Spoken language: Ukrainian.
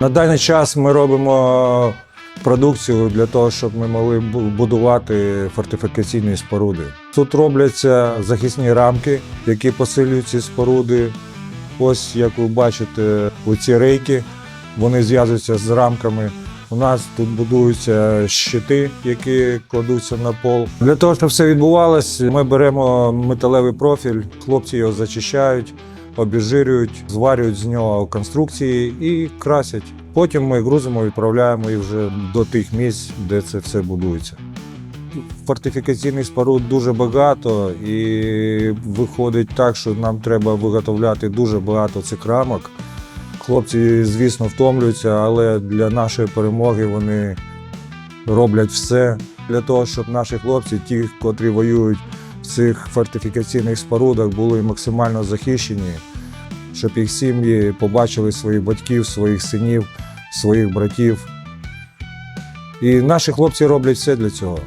На даний час ми робимо продукцію для того, щоб ми могли будувати фортифікаційні споруди. Тут робляться захисні рамки, які посилюють ці споруди. Ось як ви бачите, оці рейки вони зв'язуються з рамками. У нас тут будуються щити, які кладуться на пол. Для того, щоб все відбувалося, ми беремо металевий профіль, хлопці його зачищають, обіжирюють, зварюють з нього конструкції і красять. Потім ми грузимо, відправляємо їх вже до тих місць, де це все будується. Фортифікаційних споруд дуже багато, і виходить так, що нам треба виготовляти дуже багато цих рамок. Хлопці, звісно, втомлюються, але для нашої перемоги вони роблять все для того, щоб наші хлопці, ті, котрі воюють цих фортифікаційних спорудах, були максимально захищені, щоб їх сім'ї побачили своїх батьків, своїх синів, своїх братів. І наші хлопці роблять все для цього.